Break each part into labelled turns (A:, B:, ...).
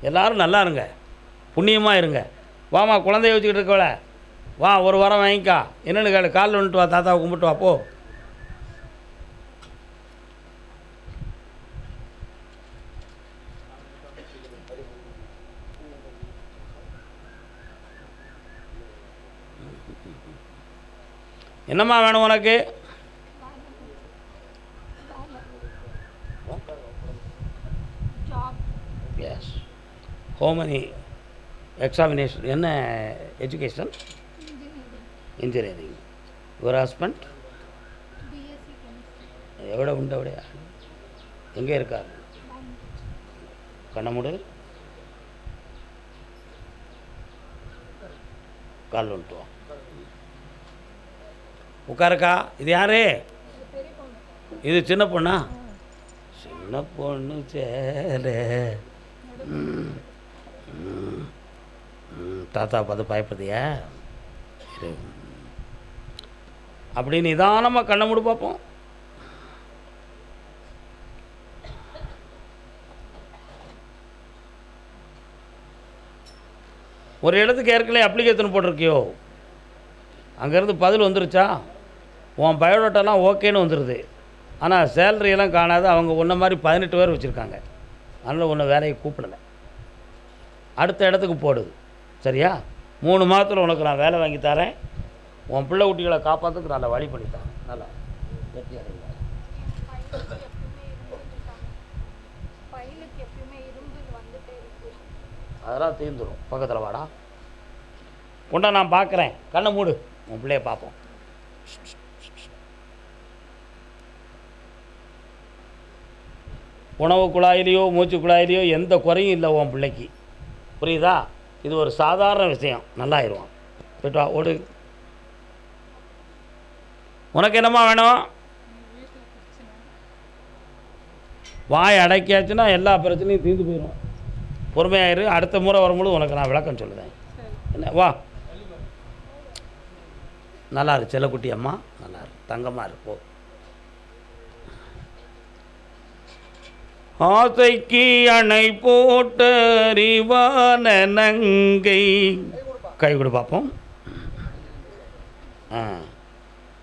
A: எல்லாரும் நல்லா இருங்க. புண்ணியமாக இருங்க. வாமா குழந்தைய வச்சுக்கிட்டு இருக்கவள. வா ஒரு வாரம் வாங்கிக்கா. என்னென்னு கேளு. காலில் வந்துட்டு வா தாத்தாவை கும்பிட்டு வா போ. என்னம்மா வேணும் உனக்கு? ஹோமனி எக்ஸாமினேஷன் என்ன எஜுகேஷன்
B: இன்ஜினியரிங்
A: யுவர் ஹஸ்பண்ட் எവിടെ உண்டு அப்படியா எங்கே இருக்கார்? கண்ண மூடு கால் வந்துட்டு வா உட்காருக்கா? இது யாரு? இது சின்ன பொண்ணா? சின்ன பொண்ணு ம், தாத்தா பார்த்து பயப்படுதியா அப்படி நிதானமாக கண்ணை மூடி பார்ப்போம் ஒரு இடத்துக்கு ஏற்கனவே அப்ளிகேஷன் போட்டிருக்கியோ? அங்கேருந்து பதில் வந்துருச்சா? உன் பயோடேட்டாலாம் ஓகேன்னு வந்துடுது ஆனால் சேலரியெல்லாம் காணாது. அவங்க உன்ன மாதிரி பதினெட்டு பேர் வச்சுருக்காங்க. அதனால் உன்னை வேலையை கூப்பிடலை. அடுத்த இடத்துக்கு போடுது சரியா? மூணு மாதத்தில் உனக்கு நான் வேலை வாங்கி தரேன். உன் பிள்ளை குட்டிகளை காப்பாற்றுக்கு நல்லா வழி பண்ணி தரேன். நல்லா. வெற்றி அதெல்லாம் தீர்ந்துடும் பக்கத்தில் வாடா. கொண்டா நான் பார்க்குறேன். கண்ணை மூடு. உன் பிள்ளைய பார்ப்போம். உணவு குழாயிலையோ மூச்சு குழாயிலையோ எந்த குறையும் இல்லை உன் பிள்ளைக்கு. புரியுதா? இது ஒரு சாதாரண விஷயம். நல்லாயிருவான் போய்ட்டு வா ஓடு. உனக்கு என்னம்மா வேணும்? வாய் அடைக்கியாச்சுன்னா எல்லா பிரச்சனையும் தீர்ந்து போயிடும் பொறுமையாயிரு. அடுத்த முறை வரும்பொழுது உனக்கு நான் விளக்கம் சொல்லுதேன். என்ன? வா. நல்லா இரு செல்லக்குட்டி அம்மா நல்லா இரு தங்கமாக இரு ஆசைக்கு அணை போட்டறிவான நங்கை. கை கொடு பார்ப்போம் ஆ.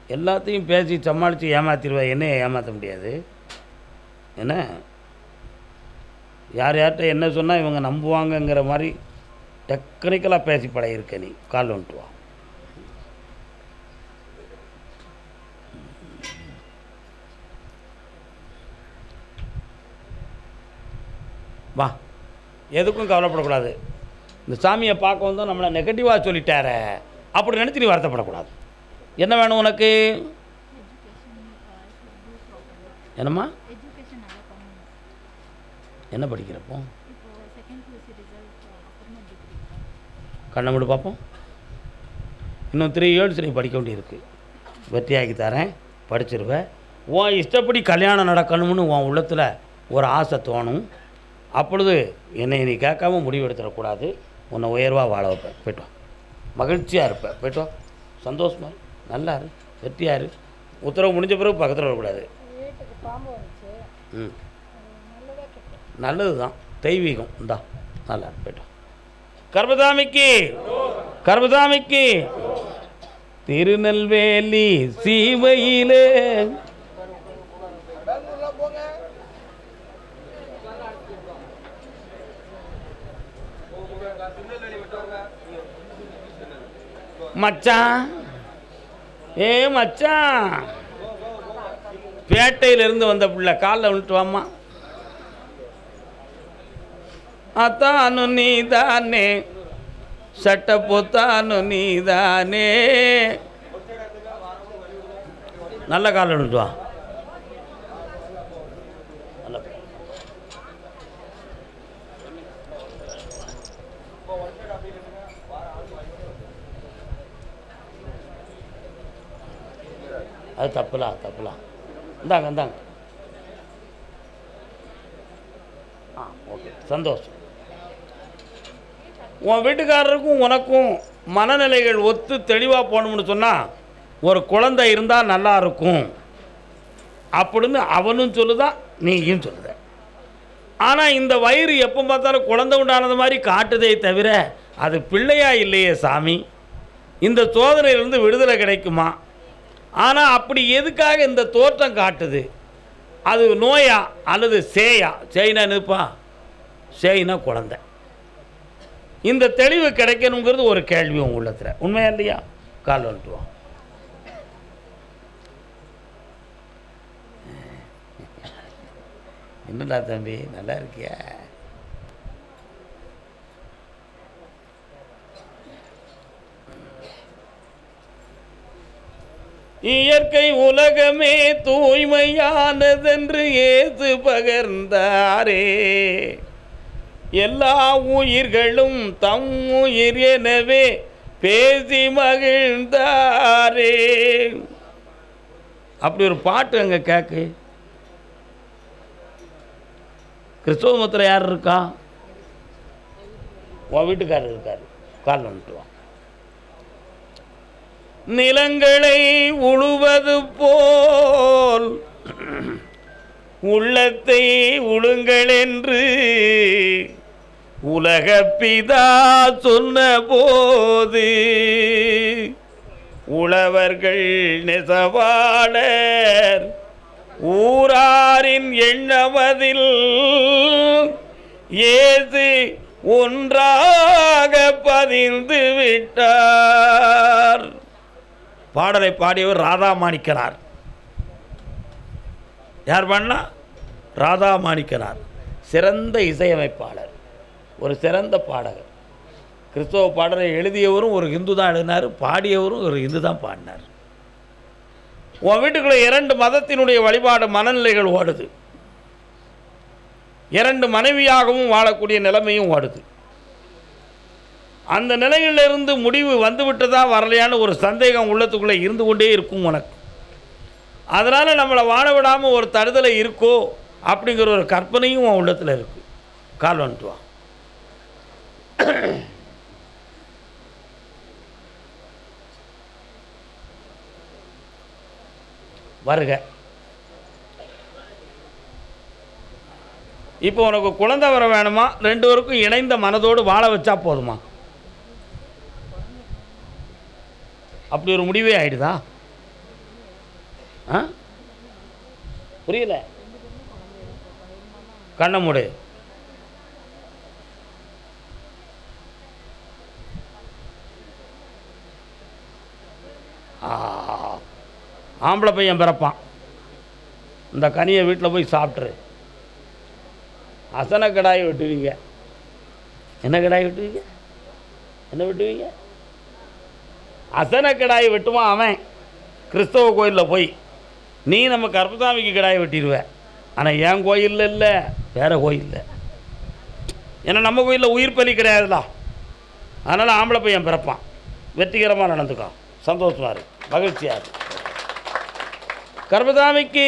A: எல்லாத்தையும் பேசி சமாளித்து ஏமாத்திடுவா. என்ன ஏமாற்ற முடியாது. என்ன? யார் யார்கிட்ட என்ன சொன்னால் இவங்க நம்புவாங்கங்கிற மாதிரி டெக்னிக்கலாக பேசி பழகிருக்க நீ. கால் வந்துட்டு வா. வா. எதுக்கும் கவலைப்படக்கூடாது. இந்த சாமியை பார்க்க வந்தோம் நம்மளை நெகட்டிவாக சொல்லிட்டாரே. அப்படி நினச்சி நீ வருத்தப்படக்கூடாது. என்ன வேணும் உனக்கு? என்னம்மா? என்ன படிக்கிறப்போ? கண்ணை மட்டு பார்ப்போம். இன்னும் த்ரீ இயர்ஸ் நீ படிக்க வேண்டியிருக்கு. வெற்றியாக்கி தரேன் படிச்சிருவேன் உன் இஷ்டப்படி கல்யாணம் நடக்கணும்னு உன் உள்ளத்தில் ஒரு ஆசை தோணும். அப்பொழுது என்னை நீ கேட்காம முடிவு எடுத்துடக்கூடாது உன்னை உயர்வாக வாழ வைப்பேன். போய்ட்டு மகிழ்ச்சியாக இருப்பேன். போய்ட்டு சந்தோஷமா. நல்லா இரு. வெற்றியாக இரு. உத்தரவு முடிஞ்ச பிறகு பக்கத்தில் வரக்கூடாது. ம். நல்லது தான் தெய்வீகம். இந்தா. நல்லா போய்ட்டு வா. கர்மதாமிக்கு. கர்மதாமிக்கு. திருநெல்வேலி சீமையிலே மச்சான். ஏ மச்சான். பேட்டையிலிருந்து வந்த பிள்ளை காலில் விழுட்டு வாமா அத்தானு நீ தானே சட்ட பொத்தானு நீ தானே நல்ல காலை விழுட்டு அது தப்புலா தப்புலாம் இந்தாங்க இந்தாங்க. ஆ ஓகே. சந்தோஷம். உன் வீட்டுக்காரருக்கும் உனக்கும் மனநிலைகள் ஒத்து தெளிவாக போகணும்னு சொன்னால் ஒரு குழந்தை இருந்தால் நல்லா இருக்கும். அப்படின்னு அவனும் சொல்லுதான் நீயும் சொல்லுத. ஆனால் இந்த வயிறு எப்போ பார்த்தாலும் குழந்தை உண்டானது மாதிரி காட்டுதே தவிர அது பிள்ளையா இல்லையே சாமி. இந்த சோதனையிலேருந்து விடுதலை கிடைக்குமா? ஆனால் அப்படி எதுக்காக இந்த தோற்றம் காட்டுது? அது நோயா அல்லது சேயா? சேயினா நிற்பா சேயினா குழந்தை. இந்த தெளிவு கிடைக்கணுங்கிறது ஒரு கேள்வி உள்ளத்தில். உண்மையா இல்லையா? கால் வந்துட்டுவோம் என்னடா தம்பி நல்லா இருக்கியா? இயற்கை உலகமே தூய்மையானதென்று ஏது பகர்ந்தாரே. எல்லா உயிர்களும் தம் உயிர் எனவே பேசி மகிழ்ந்தாரே. அப்படி ஒரு பாட்டு அங்கே கேட்கு கிறிஸ்தவ யார் இருக்கா? உன் வீட்டுக்காரர் இருக்கார். கால் வந்துட்டு நிலங்களை உழுவது போல் உள்ளத்தை உழுங்களென்று உலகப்பிதா சொன்ன போது உழவர்கள் நெசவாளர் ஊராரின் எண்ணமதில் ஏது ஒன்றாக பதிந்து விட்டார் பாடலை பாடியவர் ராதா மாணிக்கனார் யார் பாடினா? ராதா மாணிக்கனார் சிறந்த இசையமைப்பாளர். ஒரு சிறந்த பாடகர். கிறிஸ்தவ பாடலை எழுதியவரும் ஒரு ஹிந்து தான் எழுதினார் பாடியவரும் ஒரு ஹிந்து தான் பாடினார். உன் வீட்டுக்குள்ளே இரண்டு மதத்தினுடைய வழிபாடு மனநிலைகள் ஓடுது. இரண்டு மனைவியாகவும் வாழக்கூடிய நிலைமையும் ஓடுது. அந்த நிலையிலிருந்து முடிவு வந்துவிட்டதா வரலையான்னு ஒரு சந்தேகம் உள்ளத்துக்குள்ளே இருந்து கொண்டே இருக்கும் உனக்கு. அதனால் நம்மளை வாழ விடாமல் ஒரு தடுதலை இருக்கோ அப்படிங்கிற ஒரு கற்பனையும் உன் உள்ளத்தில் இருக்குது கால் வந்துட்டு வருக. இப்போ உனக்கு குழந்தை வர வேணுமா? ரெண்டு பேருக்கும் இணைந்த மனதோடு வாழ வச்சா போதுமா? அப்படி ஒரு முடிவே ஆயிடுதா? ஆ? புரியல. கண்ண மூடு. ஆம்பளை பையன் பிறப்பான். இந்த கனியை வீட்டில் போய் சாப்பிட்ரு அசன கடாயை வெட்டுவீங்க. என்ன கடாயை வெட்டுவீங்க? என்ன வெட்டுவீங்க? அசனை கிடாய் வெட்டுவான் அவன்? கிறிஸ்தவ கோயிலில் போய். நீ நம்ம கருப்பசாமிக்கு கிடாய் வெட்டிடுவ. ஆனால் என் கோயிலில் இல்லை வேறு கோயிலில். ஏன்னா நம்ம கோயிலில் உயிர் பலி கிடையாதுல்ல அதனால் ஆம்பளை பையன் பிறப்பான். வெற்றிகரமாக நடந்துக்கும் சந்தோஷமாக இரு. மகிழ்ச்சியாக இரு. கர்பசாமிக்கு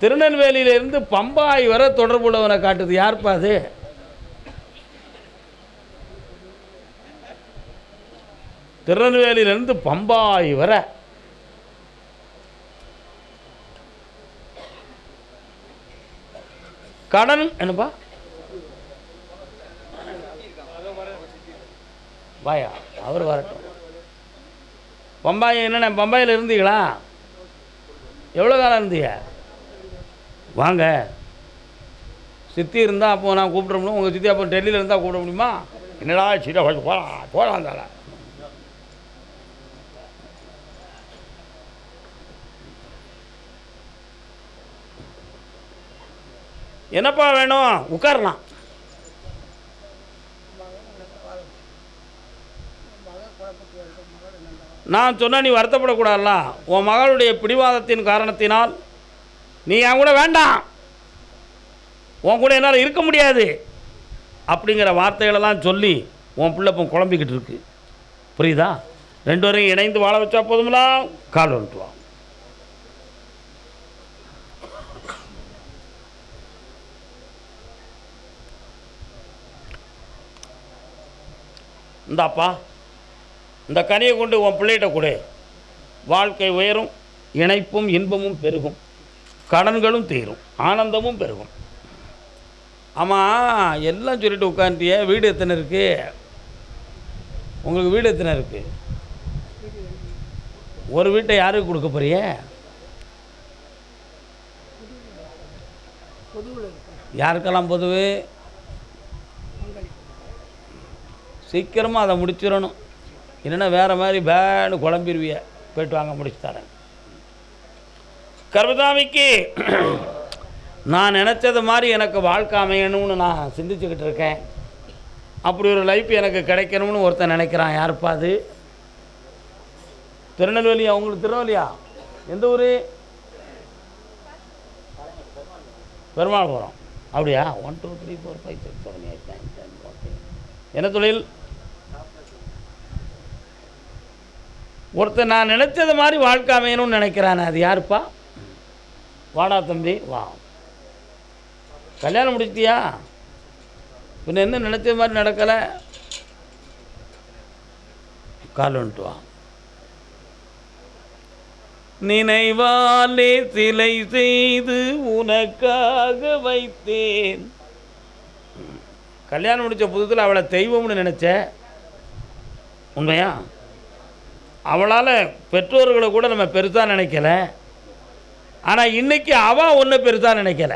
A: திருநெல்வேலியிலிருந்து பம்பாய் வர தொடர்புள்ளவனை காட்டுது. யார்ப்பா அது? திருநெல்வேலியிலேருந்து பம்பாய் வர. கடன் என்னப்பா? பாயா அவர் வரட்டும். பம்பாய் என்னென்ன பம்பாயில் இருந்தீங்களா? எவ்வளோ காலம் இருந்தீங்க? வாங்க. சித்தி இருந்தால் அப்போது நான் கூப்பிட முடியும்? உங்கள் சித்தி அப்போ டெல்லியில் இருந்தால் கூப்பிட முடியுமா? என்னடா சீடா போகலாம் போகலாம் தாடா என்னப்பா வேணும்? உட்காரலாம். நான் சொன்ன நீ வருத்தப்படக்கூடாதுல்ல உன் மகளுடைய பிடிவாதத்தின் காரணத்தினால் நீ என் கூட வேண்டாம். உன் கூட என்னால் இருக்க முடியாது. அப்படிங்கிற வார்த்தைகளெல்லாம் சொல்லி உன் பிள்ளை இப்போ குழம்பிக்கிட்டு இருக்கு. புரியுதா? ரெண்டு வரையும் இணைந்து வாழ வச்சா போதுமெல்லாம் கால் வந்துட்டுவான் இந்தாப்பா இந்த கனியை கொண்டு உன் பிள்ளைகிட்ட கொடு. வாழ்க்கை உயரும் இணைப்பும் இன்பமும் பெருகும் கடன்களும் தீரும் ஆனந்தமும் பெருகும். ஆமாம் எல்லாம் சொல்லிட்டு உட்காந்துட்டிய வீடு எத்தனை இருக்குது உங்களுக்கு வீடு எத்தனை இருக்குது ஒரு வீட்டை யாருக்கு கொடுக்க போறிய? யாருக்கெல்லாம் பொதுவு? சீக்கிரமாக அதை முடிச்சிடணும். இல்லைன்னா வேறு மாதிரி பேனு குழம்பிடுவிய போயிட்டு வாங்க முடிச்சு தரேன். கர்மதாமிக்கு நான் நினச்சது மாதிரி எனக்கு வாழ்க்கை அமையணும்னு நான் சிந்திச்சுக்கிட்டு இருக்கேன். அப்படி ஒரு லைஃப் எனக்கு கிடைக்கணும்னு ஒருத்தன் நினைக்கிறான். யாருப்பா அது? திருநெல்வேலியா உங்களுக்கு திருநெல்வேலியா? எந்த ஊர்? பெருமாள்புரம் அப்படியா? One two three four five six seven eight nine ten okay என்ன தொழில்? ஒருத்தர் நான் நினச்சது மாதிரி வாழ்க்கை அமையணும்னு நினைக்கிறானே அது யாருப்பா? வாடா தம்பி வா. கல்யாணம் முடிச்சிட்டியா? பின்ன என்ன நினச்ச மாதிரி நடக்கலை? கால் வந்துட்டு வா. நினைவாலே சிலை செய்து உனக்காக வைத்தேன். கல்யாணம் முடிச்ச புதுத்தில் அவளை தெய்வம்னு நினச்ச? உண்மையா? அவளால் பெற்றோர்களை கூட நம்ம பெருசாக நினைக்கல. ஆனால் இன்றைக்கி அவள் ஒன்று பெருசாக நினைக்கல.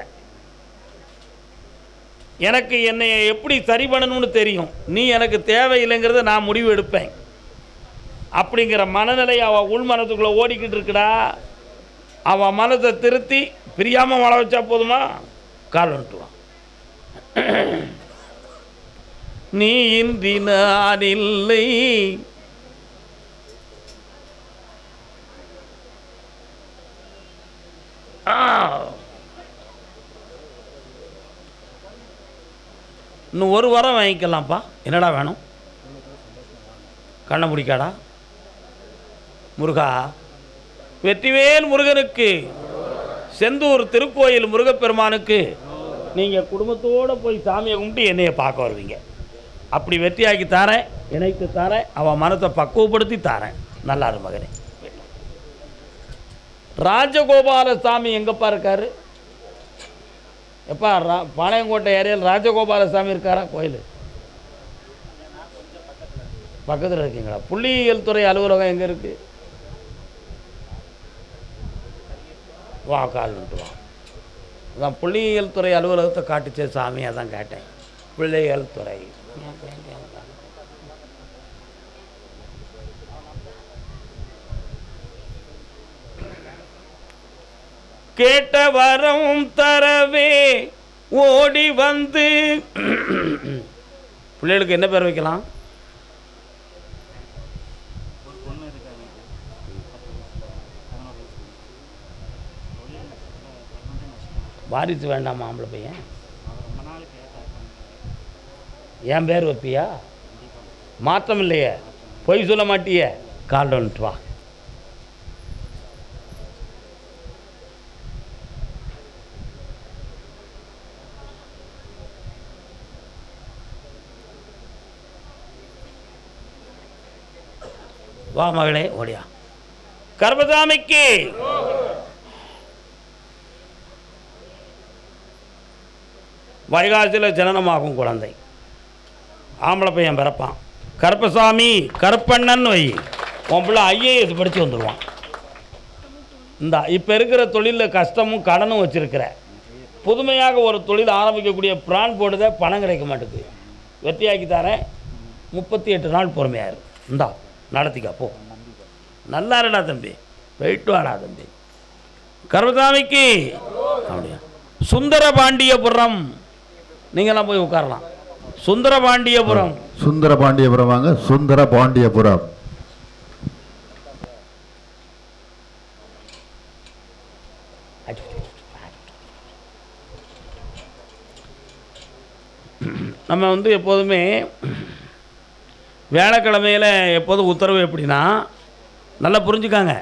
A: எனக்கு என்னை எப்படி சரி பண்ணணும்னு தெரியும். நீ எனக்கு தேவையில்லைங்கிறத நான் முடிவு எடுப்பேன். அப்படிங்கிற மனநிலை அவள் உள் மனத்துக்குள்ளே ஓடிக்கிட்டு இருக்கடா. அவள் மனதை திருத்தி பிரியாமல் வாழ வச்சா போதுமா? கால் வந்துட்டுவான் நீ இன்றி நான் இல்லை இன்னும் ஒரு வாரம் வாங்கிக்கலாம்ப்பா. என்னடா வேணும்? கண்ணை முடிக்காடா? முருகா. வெற்றிவேல் முருகனுக்கு. செந்தூர் திருக்கோயில் முருகப்பெருமானுக்கு. நீங்கள் குடும்பத்தோடு போய் சாமியை கும்பிட்டு என்னைய பார்க்க வருவீங்க. அப்படி வெற்றியாக்கி தாரேன் இணைத்து தாரேன் அவன் மனத்தை பக்குவப்படுத்தி தாரேன். நல்லாரு மகனே. ராஜகோபால சாமி எங்கப்பா இருக்காரு? எப்பா ரா பாளையங்கோட்டை ஏரியாவில் ராஜகோபால சாமி இருக்காரா? கோயில். பக்கத்தில் இருக்கீங்களா? புள்ளியியல் துறை அலுவலகம் எங்கே இருக்குது வா கால் வா. அதான் புள்ளியியல் துறை அலுவலகத்தை காட்டுச்சே சாமி அதான் கேட்டேன். பிள்ளைகள் துறை. கேட்ட வரம் தரவே ஓடி வந்து. பிள்ளைகளுக்கு என்ன பேர் வைக்கலாம்? வாரிசு வேண்டாமா ஆம்பளை பையன்? என் பேர் வைப்பியா? மாற்றம் இல்லையே பொய் சொல்ல மாட்டியே. கால் வந்துட்டு வா. வா மகளே ஓடியா. கர்மசாமிக்கு! வைகாசியில் ஜனனமாகும் குழந்தை. ஆம்பளை பையன் பிறப்பான். கருப்பசாமி கருப்பண்ணன் வை. உன் பிள்ளை ஐஏஎஸ் படித்து வந்துடுவான் இந்த இப்போ இருக்கிற தொழிலில் கஷ்டமும் கடனும் வச்சுருக்கிற. புதுமையாக ஒரு தொழில் ஆரம்பிக்கக்கூடிய பிரான் போடுத பணம் கிடைக்க மாட்டேங்குது வெற்றியாக்கி தரேன். முப்பத்தி எட்டு நாள் பொறுமையாக இரு. இந்தா. நடத்திக்கா போ. நல்லா இருடா தம்பி. போயிட்டு வாடா தம்பி. கருப்பசாமிக்கு அப்படியா. சுந்தரபாண்டியபுரம். நீங்களாம் போய் உட்காரலாம். சுந்தரபாண்டியபுரம்.
C: சுந்தர பாண்டியபுரம் வாங்க. சுந்தர பாண்டியபுரம்
A: நம்ம வந்து எப்போதுமே வேலைக்கிழமையில் எப்போதும் உத்தரவு எப்படின்னா நல்லா புரிஞ்சுக்காங்க.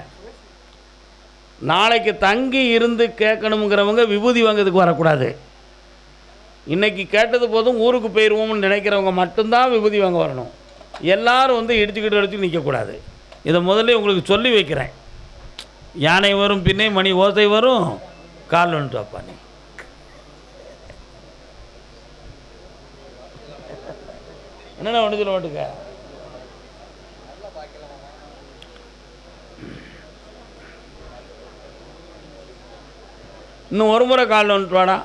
A: நாளைக்கு தங்கி இருந்து கேட்கணுங்கிறவங்க விபூதி வாங்கிறதுக்கு வரக்கூடாது. இன்றைக்கி கேட்டது போதும் ஊருக்கு போயிடுவோம்னு நினைக்கிறவங்க மட்டும்தான் விபூதி வாங்க வரணும். எல்லோரும் வந்து இடிச்சுக்கிட்டு அடிச்சு நிற்கக்கூடாது இதை முதல்ல உங்களுக்கு சொல்லி வைக்கிறேன். யானை வரும் பின்னே மணி ஓசை வரும் கால் வந்துட்டு வாப்பா நீ. என்னடா ஒன்று சொல்ல மாட்டுக்க இன்னும் ஒரு முறை காலில் வந்துட்டு வாடா.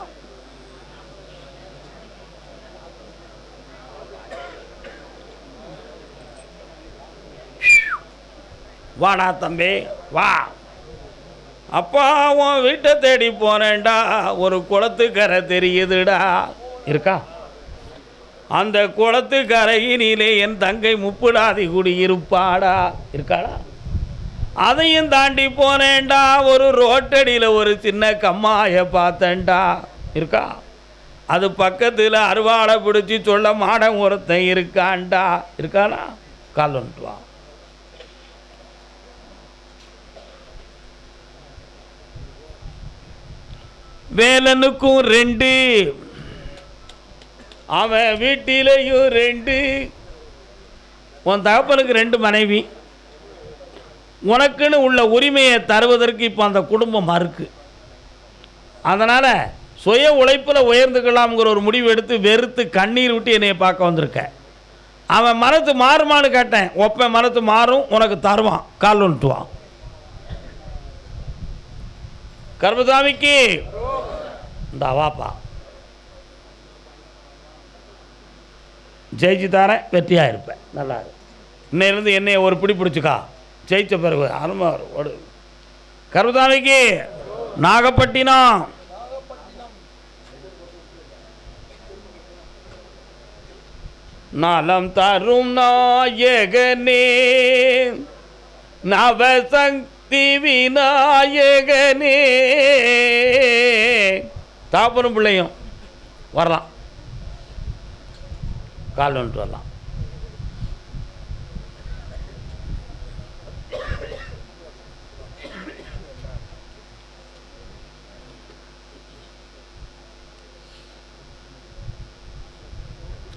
A: வாடா தம்பி வா. அப்பா உன் வீட்டை தேடி போனேன்டா. ஒரு குளத்துக்கரை தெரியுதுடா. இருக்கா? அந்த குளத்துக்கரையினிலே என் தங்கை முப்புடாதி குடியிருப்பாடா இருக்காடா? அதையும் தாண்டி போனேன்டா. ஒரு ரோட்டடியில் ஒரு சின்ன கம்மாயை பார்த்தேன்டா. இருக்கா? அது பக்கத்தில் அருவாளை பிடிச்சி சொல்ல மாடம் ஒருத்தன் இருக்கான்டா. இருக்கானா? கால் வந்துட்டு வேலனுக்கும் ரெண்டு. அவன் வீட்டிலேயும் ரெண்டு. உன் தகப்பனுக்கு ரெண்டு மனைவி. உனக்குன்னு உள்ள உரிமையை தருவதற்கு இப்போ அந்த குடும்பம் மறுக்கு அதனால் சுய உழைப்பில் உயர்ந்துக்கலாம்ங்கிற ஒரு முடிவு எடுத்து வெறுத்து கண்ணீர் விட்டு என்னையை பார்க்க வந்திருக்க. அவன் மனத்து மாறுமான்னு கேட்டேன். ஒப்பன் மனத்து மாறும் உனக்கு தருவான் கால் ஒன்றுட்டுவான் கர்மசாமிக்கு இந்த வாப்பா. ஜெயிச்சு தரேன் வெற்றியாக இருப்பேன். நல்லா இருக்கு இன்னையிலேருந்து என்னைய ஒரு பிடி பிடிச்சிக்கா. ஜெயிச்ச பிறகு அனுமார் ஓடு. கருதாமிக்கு நாகப்பட்டினம். நலம் தரும் நாயகனே நவசக்தி விநாயகனே. தாப்பனும் பிள்ளையும் வரலாம். கால் வந்துட்டு வரலாம்.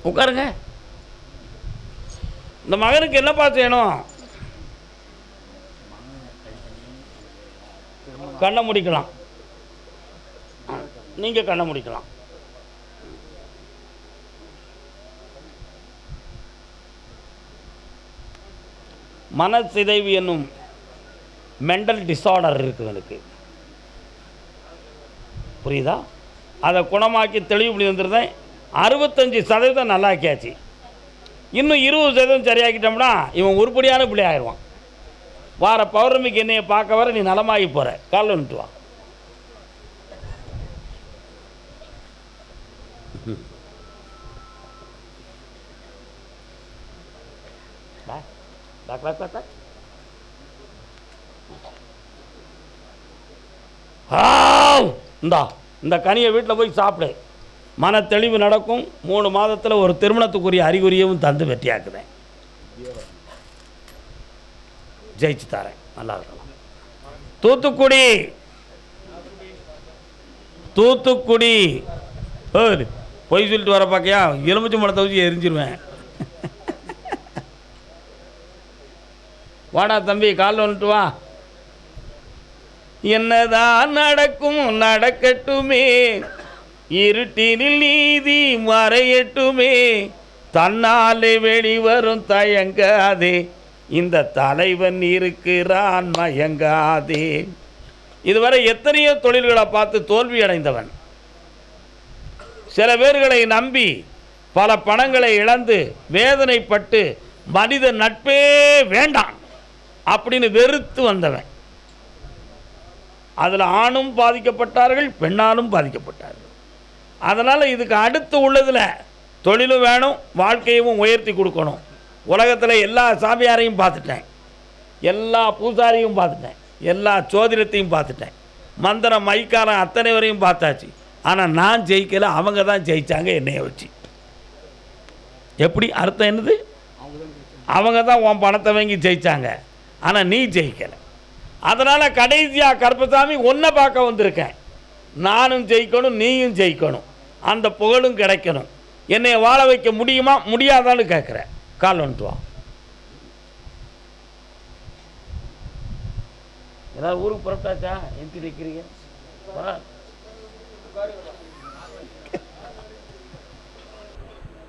A: உட்காருங்க. இந்த மகனுக்கு என்னப்பா செய்யணும் கண்ணை முடிக்கலாம். நீங்கள் கண்ணை முடிக்கலாம். மனசிதைவு என்னும் மெண்டல் டிஸார்டர் இருக்குது எனக்கு புரியுதா? அதை குணமாக்கி தெளிவுபடி வந்திருந்தேன் அறுபத்தஞ்சி சதவீதம் நல்லாக்கியாச்சு. இன்னும் இருபது சதவீதம் சரியாக்கிட்டோம்னா இவன் உருப்படியான பிள்ளை ஆயிடுவான் வார பௌர்ணமிக்கு என்னைய பார்க்க வர நீ நலமாகி போகிற காலில் வந்துட்டு வா. பா, இந்தா இந்த கனியை வீட்டில் போய் சாப்பிடு. மன தெளிவு நடக்கும். மூணு மாதத்தில் ஒரு திருமணத்துக்குரிய அறிகுறியவும் தந்து வெற்றியாக்குறேன் ஜெயிச்சு தரேன். நல்லா இருக்கலாம். தூத்துக்குடி. தூத்துக்குடி. ஏய், பொய் சொல்லிட்டு வர பார்க்கையா எலுமிச்சு மரத்தை வச்சு எரிஞ்சிருவேன். வாடா தம்பி காலில் வந்துட்டு வா. என்னதான் நடக்கும் நடக்கட்டுமே. இருட்டினில் நீதி மறையட்டுமே. தன்னாலே வெளிவரும் தயங்காதே. இந்த தலைவன் இருக்கிறான் மயங்காதே. இதுவரை எத்தனையோ தொழில்களை பார்த்து தோல்வி அடைந்தவன். சில பேர்களை நம்பி பல பணங்களை இழந்து வேதனைப்பட்டு மனித நட்பே வேண்டாம் அப்படின்னு வெறுத்து வந்தவன். அதில் ஆணும் பாதிக்கப்பட்டார்கள் பெண்ணாலும் பாதிக்கப்பட்டார்கள். அதனால் இதுக்கு அடுத்து உள்ளதில் தொழிலும் வேணும் வாழ்க்கையும் உயர்த்தி கொடுக்கணும். உலகத்தில் எல்லா சாமியாரையும் பார்த்துட்டேன். எல்லா பூசாரியும் பார்த்துட்டேன். எல்லா சோதிடத்தையும் பார்த்துட்டேன். மந்திரம் மைக்காரன் அத்தனை வரையும் பார்த்தாச்சு. ஆனால் நான் ஜெயிக்கலை அவங்க தான் ஜெயித்தாங்க என்னைய வச்சு. எப்படி? அர்த்தம் என்னது? அவங்க தான் உன் பணத்தை வாங்கி ஜெயித்தாங்க ஆனால் நீ ஜெயிக்கலை. அதனால் கடைசியாக கருப்பசாமி ஒன்றை பார்க்க வந்திருக்கேன். நானும் ஜெயிக்கணும் நீயும் ஜெயிக்கணும். அந்த புகழும் கிடைக்கணும். என்னை வாழ வைக்க முடியுமா? முடியாதான்னு கேட்குறேன் கால் வந்துட்டு வா. ஏதாவது ஊருக்கு புறப்பட்டாச்சா? எந்தி நிற்கிறீங்க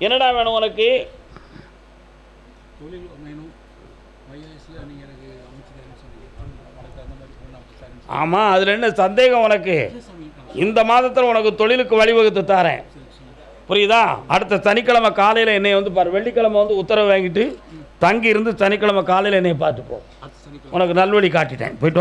A: என்னடா வேணும் உனக்கு?
D: தொழில் வேணும்.
A: ஆமாம் அதில் என்ன சந்தேகம் உனக்கு? இந்த மாதத்தில் உனக்கு தொழிலுக்கு வழிவகுத்து தரேன். புரியுதா? அடுத்த சனிக்கிழமை காலையில் என்னை வந்து பாரு வெள்ளிக்கிழமை வந்து உத்தரவு வாங்கிட்டு தங்கி இருந்து சனிக்கிழமை காலையில் என்னை பார்த்து போ
D: அடுத்த சனிக்கிழமை.
A: உனக்கு நல்வழி காட்டிட்டேன். போயிட்டு